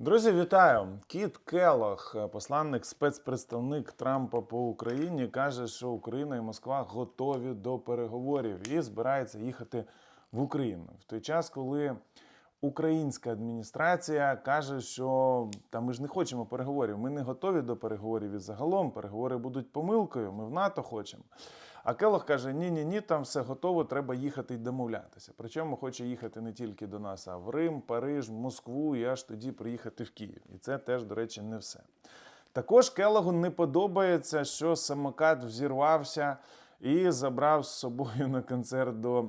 Друзі, вітаю! Кіт Келох, посланник спецпредставник Трампа по Україні, каже, що Україна і Москва готові до переговорів і збирається їхати в Україну. В той час, коли українська адміністрація каже, що та ми ж не хочемо переговорів, ми не готові до переговорів і загалом переговори будуть помилкою. Ми в НАТО хочемо. А Келох каже: ні, ні, ні, там все готово, треба їхати й домовлятися. Причому хоче їхати не тільки до нас, а в Рим, Париж, Москву і аж тоді приїхати в Київ. І це теж, до речі, не все. Також Келогу не подобається, що самокат взірвався і забрав з собою на концерт до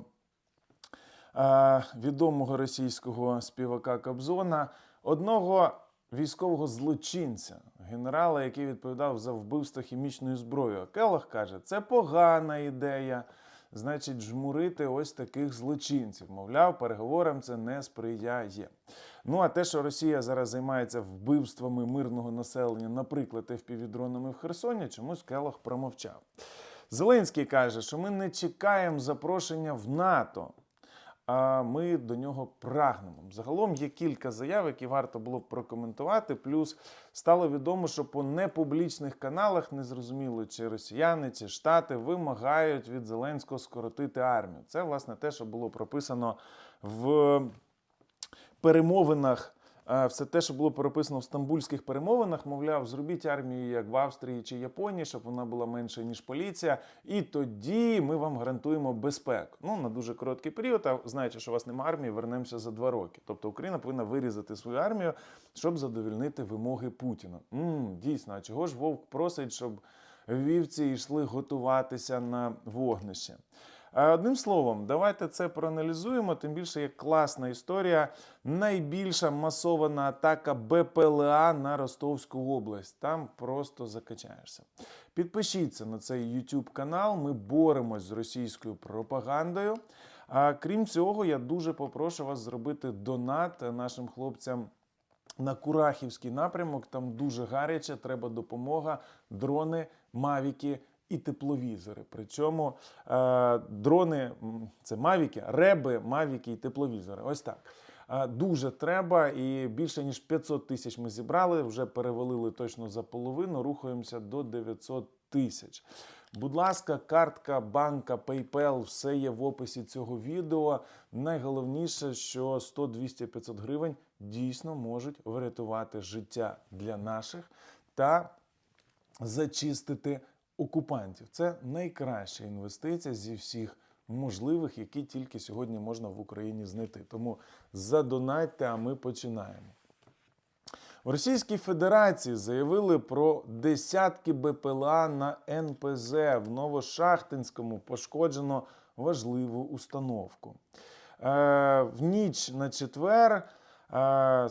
е, відомого російського співака Кобзона одного військового злочинця, генерала, який відповідав за вбивство хімічною зброєю. А Келох каже, це погана ідея. Значить, жмурити ось таких злочинців. Мовляв, переговорам це не сприяє. Ну а те, що Росія зараз займається вбивствами мирного населення, наприклад, FPV-дронами в Херсоні, чомусь Келох промовчав. Зеленський каже, що ми не чекаємо запрошення в НАТО, ми до нього прагнемо. Загалом є кілька заяв, які варто було б прокоментувати. Плюс стало відомо, що по непублічних каналах незрозуміло, чи росіяни, чи штати вимагають від Зеленського скоротити армію. Це власне те, що було прописано в перемовинах. Е, Все те, що було прописано в стамбульських перемовинах, мовляв, зробіть армію як в Австрії чи Японії, щоб вона була менша ніж поліція, і тоді ми вам гарантуємо безпеку. Ну на дуже короткий період. А знаючи, що у вас немає армії, вернемося за два роки. Тобто Україна повинна вирізати свою армію, щоб задовільнити вимоги Путіна. м дійсно, а чого ж Вовк просить, щоб вівці йшли готуватися на вогнище? Е, Одним словом, давайте це проаналізуємо. Тим більше є класна історія. Найбільша масована атака БПЛА на Ростовську область. Там просто закачаєшся. Підпишіться на цей YouTube канал. Ми боремось з російською пропагандою. А крім цього, я дуже попрошу вас зробити донат нашим хлопцям. На Курахівський напрямок там дуже гаряче, треба допомога, дрони, мавіки і тепловізори. Причому е, дрони це мавіки, реби, мавіки і тепловізори. Ось так. Е, Дуже треба, і більше ніж 500 тисяч ми зібрали. Вже перевалили точно за половину. Рухаємося до 900 тисяч. Будь ласка, картка, банка, PayPal, все є в описі цього відео. Найголовніше, що 100, 200, 500 гривень дійсно можуть врятувати життя для наших та зачистити окупантів. Це найкраща інвестиція зі всіх можливих, які тільки сьогодні можна в Україні знайти. Тому задонайте, а ми починаємо. В Російській Федерації заявили про десятки БПЛА на НПЗ в Новошахтинському пошкоджено важливу установку. Е, в ніч на четвер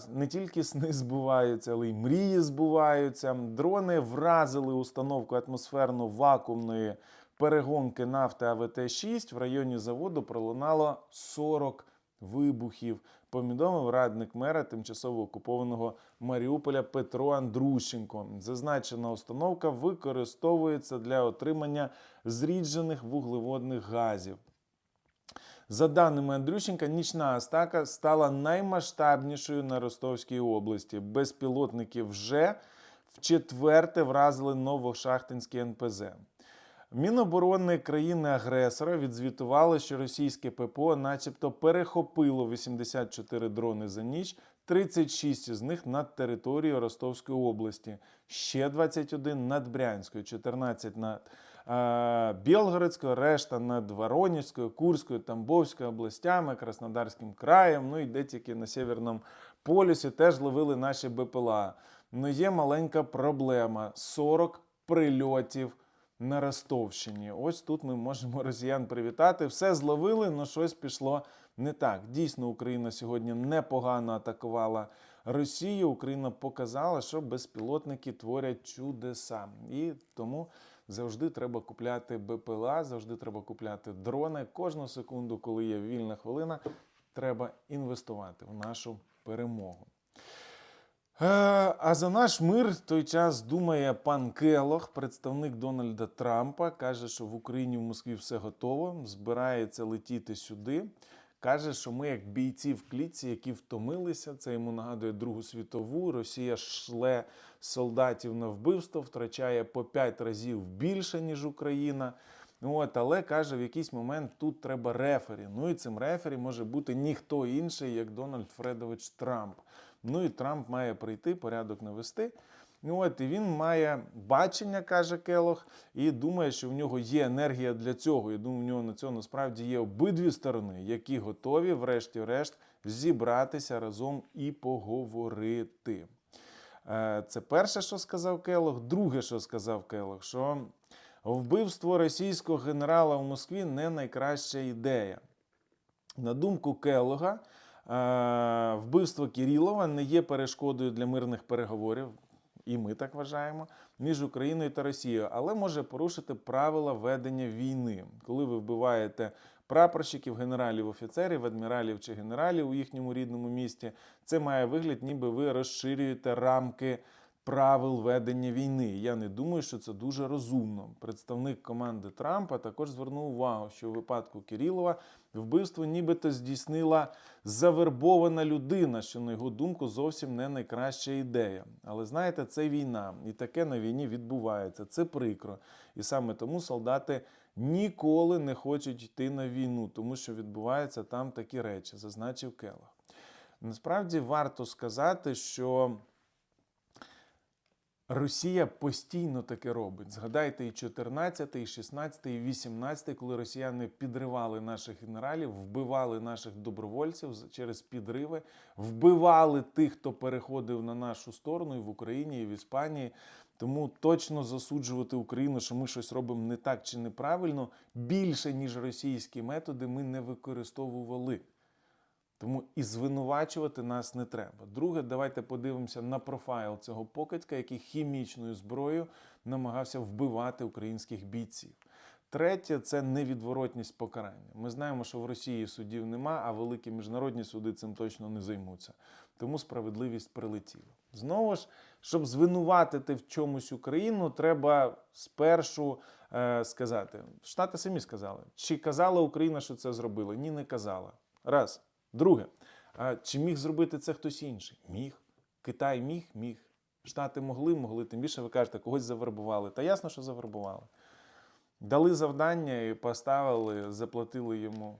не тільки сни збуваються, але й мрії збуваються. Дрони вразили установку атмосферно-вакуумної перегонки нафти АВТ-6. В районі заводу пролунало 40 вибухів. Повідомив радник мера тимчасово окупованого Маріуполя Петро Андрущенко. Зазначена установка використовується для отримання зріджених вуглеводних газів. За даними Андрющенка, нічна атака стала наймасштабнішою на Ростовській області. Безпілотники вже в четверте вразили Новошахтинський НПЗ. Міноборони країни-агресора відзвітували, що російське ППО, начебто, перехопило 84 дрони за ніч, 36 з них над територією Ростовської області, ще 21 над Брянською, 14 над е, Білгородською, решта над Воронежською, Курською, Тамбовською областями, Краснодарським краєм. Ну і де тільки на Сєвєрному полюсі теж ловили наші БПЛА. Ну є маленька проблема: 40 прильотів на Ростовщині. Ось тут ми можемо росіян привітати. Все зловили, але щось пішло не так. Дійсно, Україна сьогодні непогано атакувала Росію. Україна показала, що безпілотники творять чудеса. І тому завжди треба купляти БПЛА, завжди треба купляти дрони. Кожну секунду, коли є вільна хвилина, треба інвестувати в нашу перемогу. Е, А за наш мир той час думає пан Келох, представник Дональда Трампа, каже, що в Україні в Москві все готово, збирається летіти сюди. Каже, що ми як бійці в клітці, які втомилися. Це йому нагадує Другу світову. Росія шле солдатів на вбивство, втрачає по 5 разів більше, ніж Україна. От, але каже, в якийсь момент тут треба рефері. Ну і цим рефері може бути ніхто інший, як Дональд Фредович Трамп. Ну і Трамп має прийти, порядок навести. Ну от і він має бачення, каже Келох, і думає, що в нього є енергія для цього. Я думаю, в нього на цього насправді є обидві сторони, які готові, врешті-решт, зібратися разом і поговорити. Е, Це перше, що сказав Келох. Друге, що сказав Келох, що вбивство російського генерала в Москві не найкраща ідея. На думку Келога, е, вбивство Кірілова не є перешкодою для мирних переговорів, і ми так вважаємо, між Україною та Росією, але може порушити правила ведення війни, коли ви вбиваєте прапорщиків, генералів, офіцерів, адміралів чи генералів у їхньому рідному місті. Це має вигляд, ніби ви розширюєте рамки правил ведення війни. Я не думаю, що це дуже розумно. Представник команди Трампа також звернув увагу, що у випадку Кирилова вбивство нібито здійснила завербована людина, що, на його думку, зовсім не найкраща ідея. Але знаєте, це війна, і таке на війні відбувається. Це прикро. І саме тому солдати ніколи не хочуть йти на війну, тому що відбуваються там такі речі, зазначив Келлог. Насправді варто сказати, що Росія постійно таке робить. Згадайте і 14, і 16, і 18, коли росіяни підривали наших генералів, вбивали наших добровольців через підриви, вбивали тих, хто переходив на нашу сторону і в Україні, і в Іспанії. Тому точно засуджувати Україну, що ми щось робимо не так чи неправильно, більше ніж російські методи ми не використовували. Тому і звинувачувати нас не треба. Друге, давайте подивимося на профайл цього покидька, який хімічною зброєю намагався вбивати українських бійців. Третє це невідворотність покарання. Ми знаємо, що в Росії судів нема, а великі міжнародні суди цим точно не займуться. Тому справедливість прилетіла. Знову ж, щоб звинуватити в чомусь Україну, треба спершу е, сказати: Штати самі сказали, чи казала Україна, що це зробила? Ні, не казала. Раз. Друге, чи міг зробити це хтось інший? Міг. Китай міг, міг. Штати могли, могли. Тим більше ви кажете, когось завербували. Та ясно, що завербували. Дали завдання і поставили, заплатили йому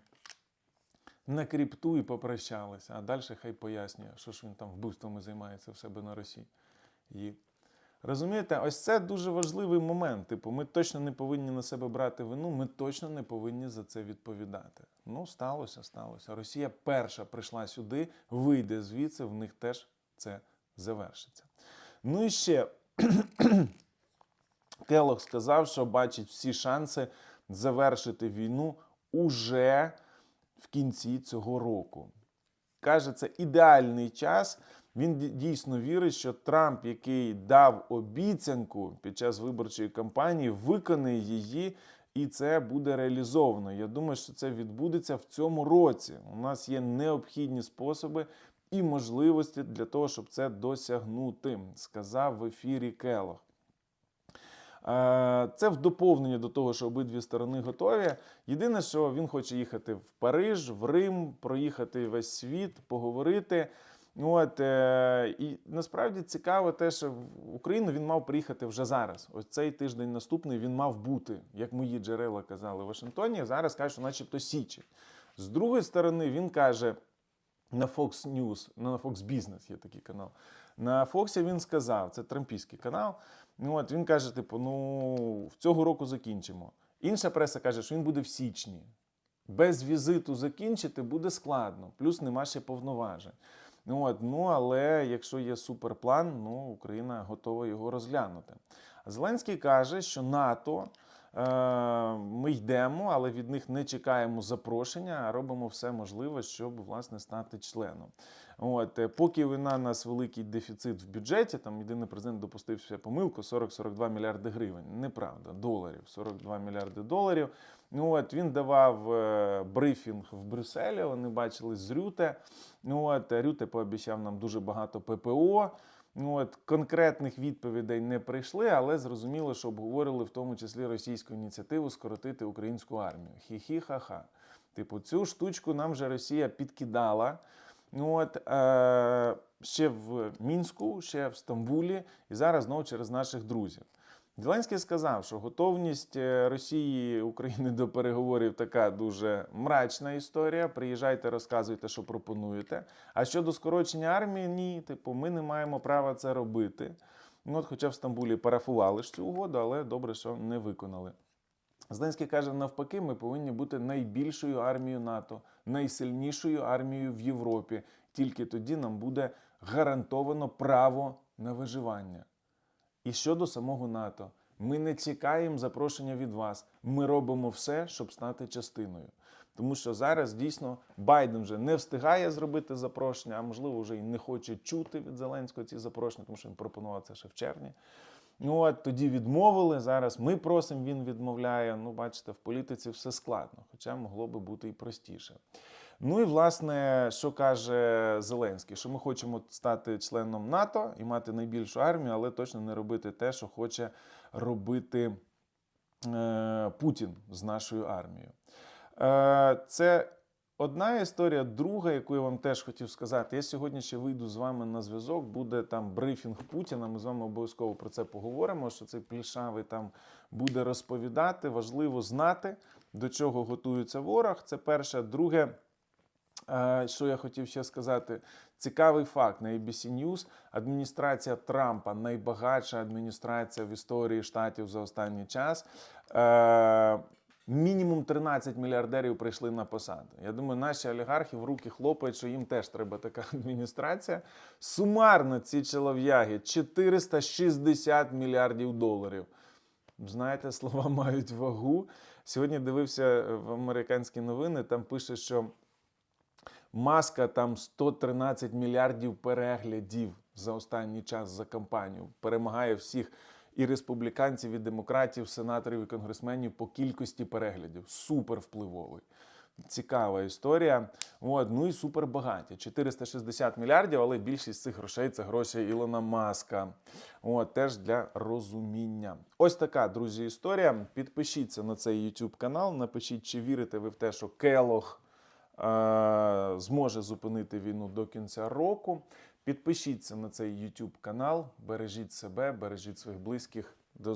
на кріпту і попрощалися. А далі хай пояснює, що ж він там вбивствами займається в себе на Росії. І розумієте, ось це дуже важливий момент. Типу, ми точно не повинні на себе брати вину, ми точно не повинні за це відповідати. Ну, сталося, сталося. Росія перша прийшла сюди, вийде звідси, в них теж це завершиться. Ну і ще Келлог сказав, що бачить всі шанси завершити війну уже в кінці цього року. Каже, це ідеальний час. Він дійсно вірить, що Трамп, який дав обіцянку під час виборчої кампанії, виконає її, і це буде реалізовано. Я думаю, що це відбудеться в цьому році. У нас є необхідні способи і можливості для того, щоб це досягнути, сказав в ефірі Келлог. Е, Це в доповнення до того, що обидві сторони готові. Єдине, що він хоче їхати в Париж, в Рим, проїхати весь світ, поговорити. Ну, От, е, і насправді цікаво те, що в Україну він мав приїхати вже зараз. Ось цей тиждень наступний він мав бути, як мої джерела казали в Вашингтоні. Зараз кажуть, що начебто Січі. З другої сторони, він каже на Fox News, ну, на Fox Business є такий канал. На Фоксі він сказав, це трампійський канал. Ну, от він каже: типу, ну в цього року закінчимо. Інша преса каже, що він буде в січні. Без візиту закінчити буде складно, плюс нема ще повноважень. Ну, от, ну але якщо є суперплан, ну Україна готова його розглянути. Зеленський каже, що НАТО. Е, Ми йдемо, але від них не чекаємо запрошення, а робимо все можливе, щоб власне стати членом. От е, поки вина нас великий дефіцит в бюджеті, там єдиний президент допустився помилку 40-42 мільярди гривень. Неправда, доларів, 42 мільярди доларів. Ну от він давав е, брифінг в Брюсселі. Вони бачились з Рюте. Ну от Рюте пообіцяв нам дуже багато ППО. Ну, от конкретних відповідей не прийшли, але зрозуміло, що обговорили в тому числі російську ініціативу скоротити українську армію. Хі-хі, ха-ха. Типу, цю штучку нам вже Росія підкидала. Ну, от, е, ще в Мінську, ще в Стамбулі, і зараз знову через наших друзів. Зеленський сказав, що готовність е, Росії України до переговорів така дуже мрачна історія. Приїжджайте, розказуйте, що пропонуєте. А щодо скорочення армії, ні, типу, ми не маємо права це робити. Ну, от, хоча в Стамбулі парафували ж цю угоду, але добре, що не виконали. Зеленський каже, навпаки, ми повинні бути найбільшою армією НАТО, найсильнішою армією в Європі. Тільки тоді нам буде гарантовано право на виживання. І щодо самого НАТО, ми не чекаємо запрошення від вас. Ми робимо все, щоб стати частиною. Тому що зараз дійсно Байден вже не встигає зробити запрошення, а можливо вже і не хоче чути від Зеленського ці запрошення, тому що він пропонував це ще в червні. Ну от тоді відмовили. Зараз ми просимо, він відмовляє. Ну, бачите, в політиці все складно, хоча могло би бути і простіше. Ну і власне, що каже Зеленський, що ми хочемо стати членом НАТО і мати найбільшу армію, але точно не робити те, що хоче робити е, Путін з нашою армією. Е, це одна історія. Друга, яку я вам теж хотів сказати. Я сьогодні ще вийду з вами на зв'язок. Буде там брифінг Путіна. Ми з вами обов'язково про це поговоримо. Що цей плішавий там буде розповідати. Важливо знати, до чого готується ворог. Це перше. Друге. Е, Що я хотів ще сказати? Цікавий факт на ABC News. Адміністрація Трампа найбагатша адміністрація в історії штатів за останній час. Е, Мінімум 13 мільярдерів прийшли на посади. Я думаю, наші олігархи в руки хлопають, що їм теж треба така адміністрація. Сумарно ці чолов'яги 460 мільярдів доларів. Знаєте, слова мають вагу. Сьогодні дивився в американські новини. Там пише, що Маска там 113 мільярдів переглядів за останній час за кампанію. Перемагає всіх і республіканців, і демократів, сенаторів і конгресменів по кількості переглядів. Супер впливовий. Цікава історія. От, ну і супер багаті. 460 мільярдів, але більшість цих грошей це гроші Ілона Маска. От, теж для розуміння. Ось така, друзі, історія. Підпишіться на цей YouTube канал. Напишіть, чи вірите ви в те, що Келох зможе зупинити війну до кінця року. Підпишіться на цей YouTube канал, бережіть себе, бережіть своїх близьких. До